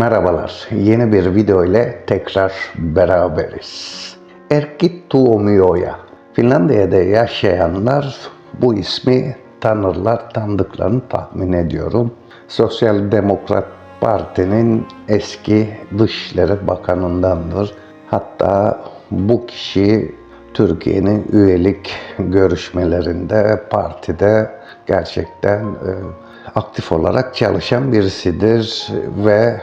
Merhabalar, yeni bir video ile tekrar beraberiz. Erkki Tuomioja. Finlandiya'da yaşayanlar bu ismi tanırlar, tanıdıklarını tahmin ediyorum. Sosyal Demokrat Parti'nin eski Dışişleri Bakanındandır. Hatta bu kişi Türkiye'nin üyelik görüşmelerinde partide gerçekten e, aktif olarak çalışan birisidir ve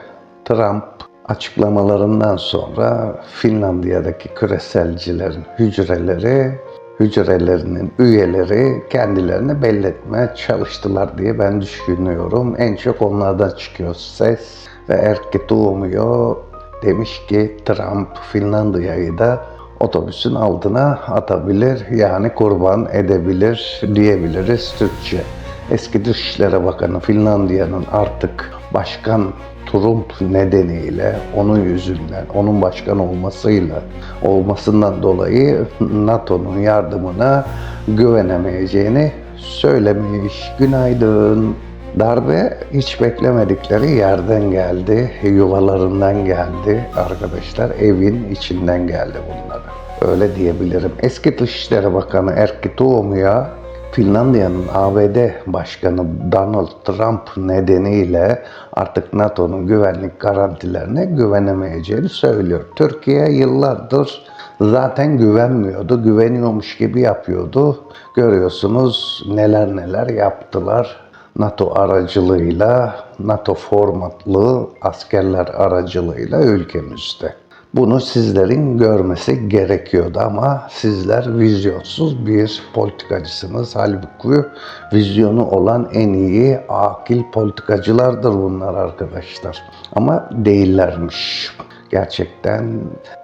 Trump açıklamalarından sonra Finlandiya'daki küreselcilerin hücreleri, hücrelerinin üyeleri kendilerini belli etmeye çalıştılar diye ben düşünüyorum. En çok onlardan çıkıyor ses ve Erkki Tuomio demiş ki Trump Finlandiya'yı da otobüsün altına atabilir yani kurban edebilir diyebiliriz Türkçe. Eski Dışişleri Bakanı Finlandiya'nın artık başkan Trump nedeniyle, onun yüzünden, onun başkan olmasıyla, olmasından dolayı NATO'nun yardımına güvenemeyeceğini söylemiş. Günaydın. Darbe hiç beklemedikleri yerden geldi, yuvalarından geldi arkadaşlar, evin içinden geldi bunlara. Öyle diyebilirim. Eski Dışişleri Bakanı Erkki Tuomioja Finlandiya'nın ABD Başkanı Donald Trump nedeniyle artık NATO'nun güvenlik garantilerine güvenemeyeceğini söylüyor. Türkiye yıllardır zaten güvenmiyordu, güveniyormuş gibi yapıyordu. Görüyorsunuz neler neler yaptılar. NATO aracılığıyla, NATO formatlı askerler aracılığıyla ülkemizde. Bunu sizlerin görmesi gerekiyordu ama sizler vizyonsuz bir politikacısınız. Halbuki vizyonu olan en iyi akil politikacılardır bunlar arkadaşlar. Ama değillermiş. Gerçekten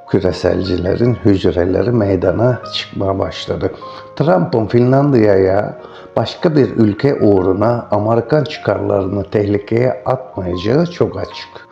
küreselcilerin hücreleri meydana çıkmaya başladı. Trump'ın Finlandiya'ya başka bir ülke uğruna Amerikan çıkarlarını tehlikeye atmayacağı çok açık.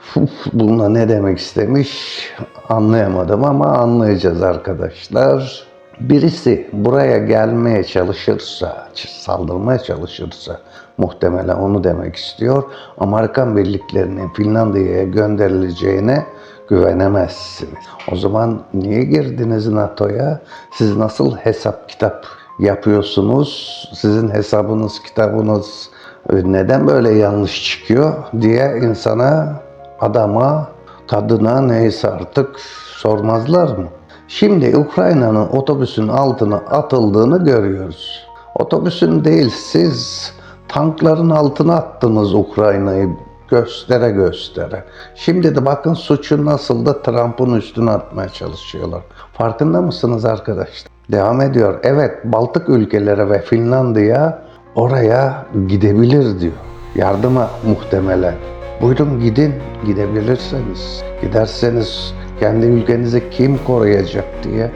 Bununla ne demek istemiş anlayamadım ama anlayacağız arkadaşlar. Birisi buraya gelmeye çalışırsa, saldırmaya çalışırsa muhtemelen onu demek istiyor. Amerikan birliklerinin Finlandiya'ya gönderileceğine güvenemezsiniz. O zaman niye girdiniz NATO'ya? Siz nasıl hesap kitap yapıyorsunuz? Sizin hesabınız, kitabınız neden böyle yanlış çıkıyor diye insana, adama, kadına neyse artık sormazlar mı? Şimdi Ukrayna'nın otobüsün altına atıldığını görüyoruz. Otobüsün değil siz tankların altına attınız Ukrayna'yı göstere göstere. Şimdi de bakın suçu nasıl da Trump'ın üstüne atmaya çalışıyorlar. Farkında mısınız arkadaşlar? Devam ediyor. Evet Baltık ülkeleri ve Finlandiya oraya gidebilir diyor. Yardıma muhtemelen. Buyurun gidin, gidebilirseniz. Giderseniz kendi ülkenizi kim koruyacak diye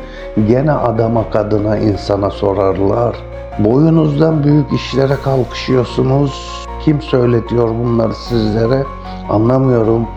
gene adama kadına insana sorarlar. Boyunuzdan büyük işlere kalkışıyorsunuz. Kim söyletiyor bunları sizlere? Anlamıyorum.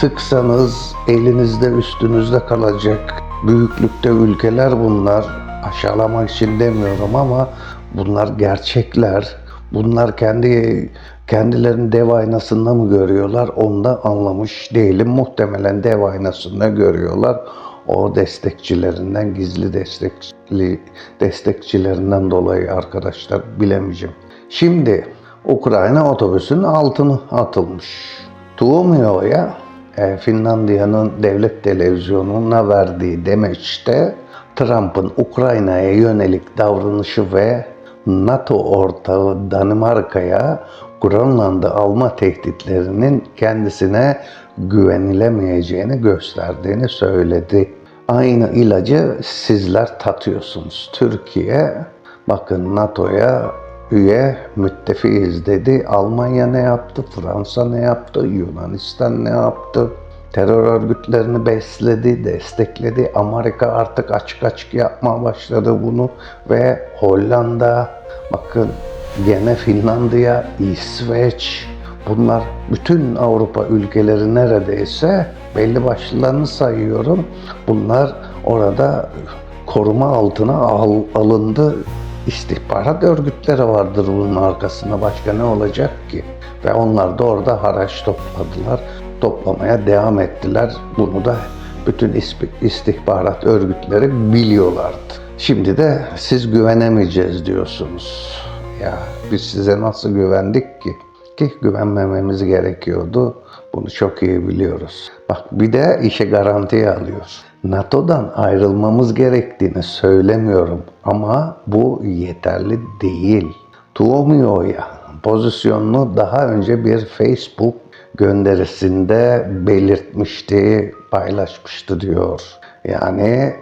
Sıksanız elinizde üstünüzde kalacak. Büyüklükte ülkeler bunlar. Aşağılamak için demiyorum ama bunlar gerçekler. Bunlar kendi kendilerini dev aynasında mı görüyorlar? Onu anlamış değilim. Muhtemelen dev aynasında görüyorlar. O destekçilerinden, gizli destekli destekçilerinden dolayı arkadaşlar bilemeyeceğim. Şimdi Ukrayna otobüsünün altını atılmış. Tuomio'ya e, Finlandiya'nın devlet televizyonuna verdiği demeçte Trump'ın Ukrayna'ya yönelik davranışı ve NATO ortağı Danimarka'ya Grönland'ı alma tehditlerinin kendisine güvenilemeyeceğini gösterdiğini söyledi. Aynı ilacı sizler tatıyorsunuz. Türkiye bakın NATO'ya üye müttefiyiz dedi. Almanya ne yaptı? Fransa ne yaptı? Yunanistan ne yaptı? Terör örgütlerini besledi, destekledi. Amerika artık açık açık yapmaya başladı bunu ve Hollanda, bakın gene Finlandiya, İsveç, bunlar bütün Avrupa ülkeleri neredeyse belli başlılarını sayıyorum. Bunlar orada koruma altına al- alındı. İstihbarat örgütleri vardır bunun arkasında. Başka ne olacak ki? Ve onlar da orada haraç topladılar. Toplamaya devam ettiler. Bunu da bütün istihbarat örgütleri biliyorlardı. Şimdi de siz güvenemeyeceğiz diyorsunuz. Ya biz size nasıl güvendik ki? Ki güvenmememiz gerekiyordu. Bunu çok iyi biliyoruz. Bak bir de işe garantiye alıyoruz. NATO'dan ayrılmamız gerektiğini söylemiyorum ama bu yeterli değil. Tuomio'ya pozisyonunu daha önce bir Facebook gönderisinde belirtmişti, paylaşmıştı diyor. Yani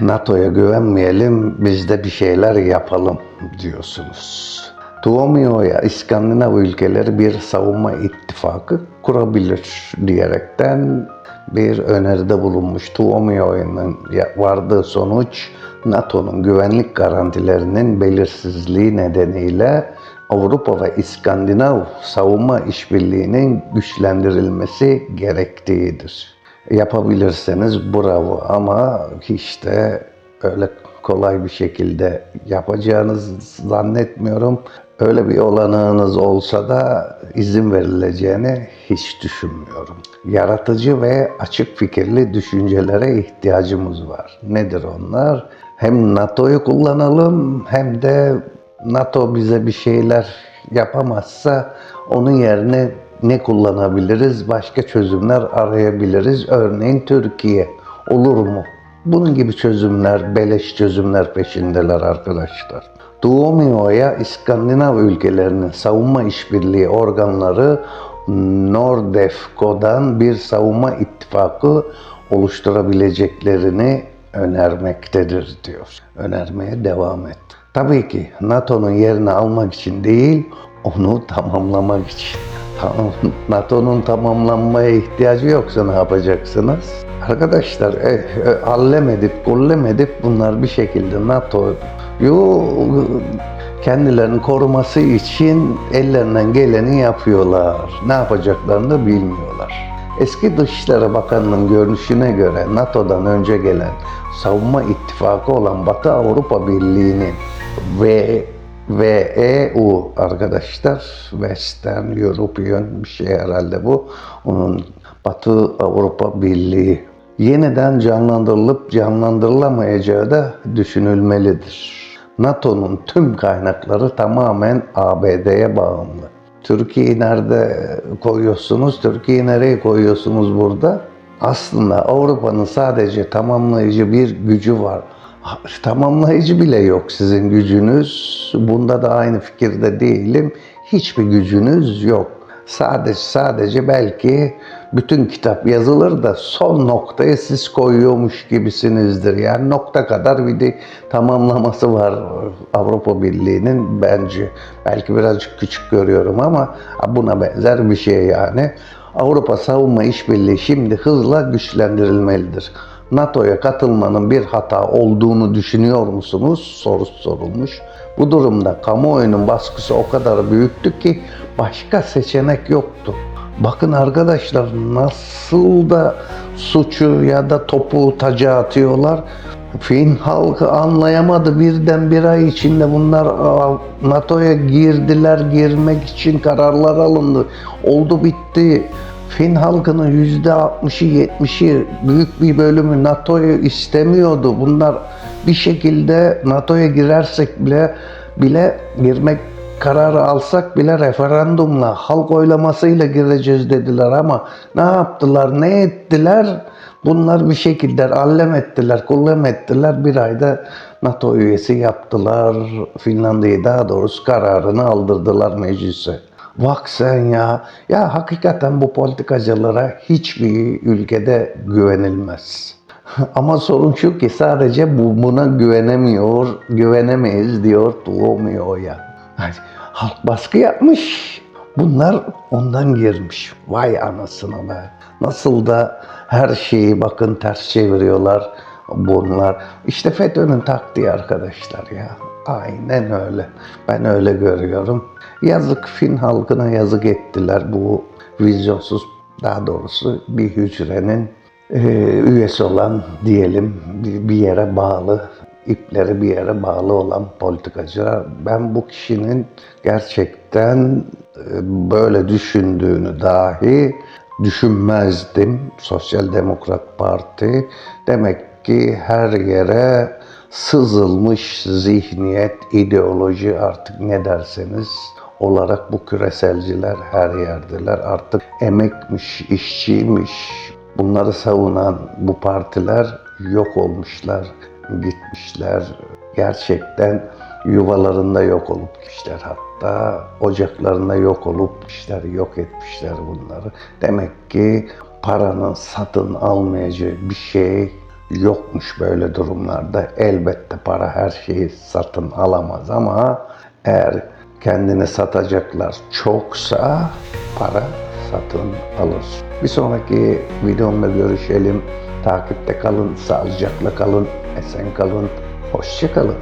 NATO'ya güvenmeyelim, biz de bir şeyler yapalım diyorsunuz. Tuomio'ya İskandinav ülkeleri bir savunma ittifakı kurabilir diyerekten bir öneride bulunmuş. Tuomio'nun vardığı sonuç NATO'nun güvenlik garantilerinin belirsizliği nedeniyle Avrupa ve İskandinav savunma işbirliğinin güçlendirilmesi gerektiğidir. Yapabilirseniz bravo ama de öyle kolay bir şekilde yapacağınızı zannetmiyorum. Öyle bir olanağınız olsa da izin verileceğini hiç düşünmüyorum. Yaratıcı ve açık fikirli düşüncelere ihtiyacımız var. Nedir onlar? Hem NATO'yu kullanalım hem de NATO bize bir şeyler yapamazsa onun yerine ne kullanabiliriz? Başka çözümler arayabiliriz. Örneğin Türkiye. Olur mu? Bunun gibi çözümler, beleş çözümler peşindeler arkadaşlar. Tuomio'ya İskandinav ülkelerinin savunma işbirliği organları Nordefco'dan bir savunma ittifakı oluşturabileceklerini önermektedir diyor. Önermeye devam et. Tabii ki NATO'nun yerini almak için değil, onu tamamlamak için. NATO'nun tamamlanmaya ihtiyacı yoksa ne yapacaksınız? Arkadaşlar, e, e, allem edip, kullem edip bunlar bir şekilde NATO'yu kendilerini koruması için ellerinden geleni yapıyorlar. Ne yapacaklarını bilmiyorlar. Eski Dışişleri Bakanı'nın görünüşüne göre NATO'dan önce gelen savunma ittifakı olan Batı Avrupa Birliği'nin ve ve EU arkadaşlar Western European bir şey herhalde bu. Onun Batı Avrupa Birliği yeniden canlandırılıp canlandırılamayacağı da düşünülmelidir. NATO'nun tüm kaynakları tamamen ABD'ye bağımlı. Türkiye'yi nerede koyuyorsunuz? Türkiye'yi nereye koyuyorsunuz burada? Aslında Avrupa'nın sadece tamamlayıcı bir gücü var. Tamamlayıcı bile yok sizin gücünüz. Bunda da aynı fikirde değilim. Hiçbir gücünüz yok. Sadece sadece belki bütün kitap yazılır da son noktayı siz koyuyormuş gibisinizdir. Yani nokta kadar bir de tamamlaması var Avrupa Birliği'nin bence. Belki birazcık küçük görüyorum ama buna benzer bir şey yani. Avrupa Savunma İşbirliği şimdi hızla güçlendirilmelidir. NATO'ya katılmanın bir hata olduğunu düşünüyor musunuz? Sorusu sorulmuş. Bu durumda kamuoyunun baskısı o kadar büyüktü ki başka seçenek yoktu. Bakın arkadaşlar nasıl da suçu ya da topu taca atıyorlar. Fin halkı anlayamadı birden bir ay içinde bunlar NATO'ya girdiler girmek için kararlar alındı. Oldu bitti. Fin halkının yüzde 60'ı 70'i büyük bir bölümü NATO'yu istemiyordu. Bunlar bir şekilde NATO'ya girersek bile bile girmek kararı alsak bile referandumla, halk oylamasıyla gireceğiz dediler ama ne yaptılar, ne ettiler? Bunlar bir şekilde allem ettiler, kullem ettiler. Bir ayda NATO üyesi yaptılar. Finlandiya'yı daha doğrusu kararını aldırdılar meclise. Bak sen ya. Ya hakikaten bu politikacılara hiçbir ülkede güvenilmez. Ama sorun şu ki sadece bu buna güvenemiyor, güvenemeyiz diyor Tuomio'ya. Halk baskı yapmış. Bunlar ondan girmiş. Vay anasını be. Nasıl da her şeyi bakın ters çeviriyorlar bunlar. İşte FETÖ'nün taktiği arkadaşlar ya. Aynen öyle. Ben öyle görüyorum. Yazık Fin halkına yazık ettiler bu vizyonsuz daha doğrusu bir hücrenin e, üyesi olan diyelim bir, yere bağlı ipleri bir yere bağlı olan politikacılar. Ben bu kişinin gerçekten e, böyle düşündüğünü dahi düşünmezdim. Sosyal Demokrat Parti demek ki her yere sızılmış zihniyet, ideoloji artık ne derseniz olarak bu küreselciler her yerdeler. Artık emekmiş, işçiymiş, bunları savunan bu partiler yok olmuşlar, gitmişler. Gerçekten yuvalarında yok olup gitmişler hatta ocaklarında yok olup gitmişler, yok etmişler bunları. Demek ki paranın satın almayacağı bir şey yokmuş böyle durumlarda. Elbette para her şeyi satın alamaz ama eğer kendini satacaklar çoksa para satın alır. Bir sonraki videomda görüşelim. Takipte kalın, sağlıcakla kalın, esen kalın, hoşça kalın.